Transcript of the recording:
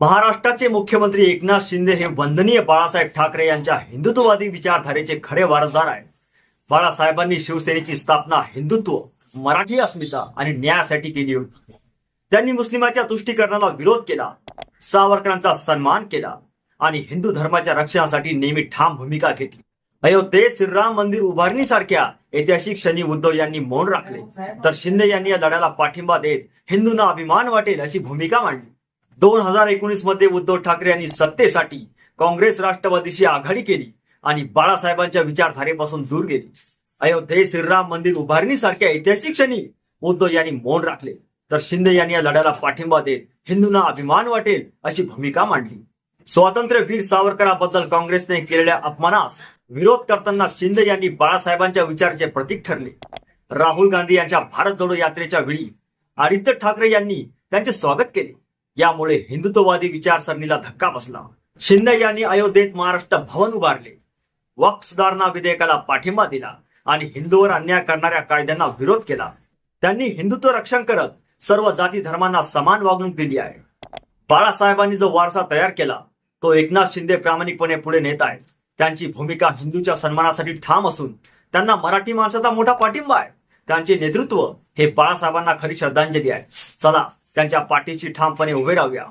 महाराष्ट्राचे मुख्यमंत्री एकनाथ शिंदे हे वंदनीय बाळासाहेब ठाकरे यांच्या हिंदुत्ववादी विचारधारेचे खरे वारसदार आहेत. बाळासाहेबांनी शिवसेनेची स्थापना हिंदुत्व मराठी अस्मिता आणि न्यायासाठी केली होती. त्यांनी मुस्लिमाच्या तुष्टीकरणाला विरोध केला सावरकरांचा सन्मान केला आणि हिंदू धर्माच्या रक्षणासाठी नेहमी ठाम भूमिका घेतली. अयोध्येत श्रीराम मंदिर उभारणीसारख्या ऐतिहासिक क्षणी उद्धव यांनी मौन राखले. तर शिंदे यांनी या लढ्याला पाठिंबा देत हिंदूंना अभिमान वाटेल अशी भूमिका मांडली. दोन हजार एकोणीसमध्ये उद्धव ठाकरे यांनी सत्तेसाठी काँग्रेस राष्ट्रवादीशी आघाडी केली आणि बाळासाहेबांच्या विचारधारेपासून दूर गेली. अयोध्येत श्रीराम मंदिर उभारणीसारख्या ऐतिहासिक क्षणी उद्धव यांनी मौन राखले. तर शिंदे यांनी या लढ्याला पाठिंबा देत हिंदूंना अभिमान वाटेल अशी भूमिका मांडली. स्वातंत्र्यवीर सावरकरांबद्दल काँग्रेसने केलेल्या अपमानास विरोध करताना शिंदे यांनी बाळासाहेबांच्या विचाराचे प्रतीक ठरले. राहुल गांधी यांच्या भारत जोडो यात्रेच्या वेळी आदित्य ठाकरे यांनी त्यांचे स्वागत केले. यामुळे हिंदुत्ववादी विचारसरणीला धक्का बसला. शिंदे यांनी अयोध्येत महाराष्ट्र भवन उभारले. वक्फ सुधारणा विधेयकाला पाठिंबा दिला आणि हिंदूवर अन्याय करणाऱ्या कायद्यांना विरोध केला. त्यांनी हिंदुत्व रक्षण करत सर्व जाती धर्मांना समान वागणूक दिली आहे. बाळासाहेबांनी जो वारसा तयार केला तो एकनाथ शिंदे प्रामाणिकपणे पुढे नेत आहेत. त्यांची भूमिका हिंदूच्या सन्मानासाठी ठाम असून त्यांना मराठी माणसाचा मोठा पाठिंबा आहे. त्यांचे नेतृत्व हे बाळासाहेबांना खरी श्रद्धांजली आहे. चला त्यांच्या पाठीशी ठामपणे उभे राहूया.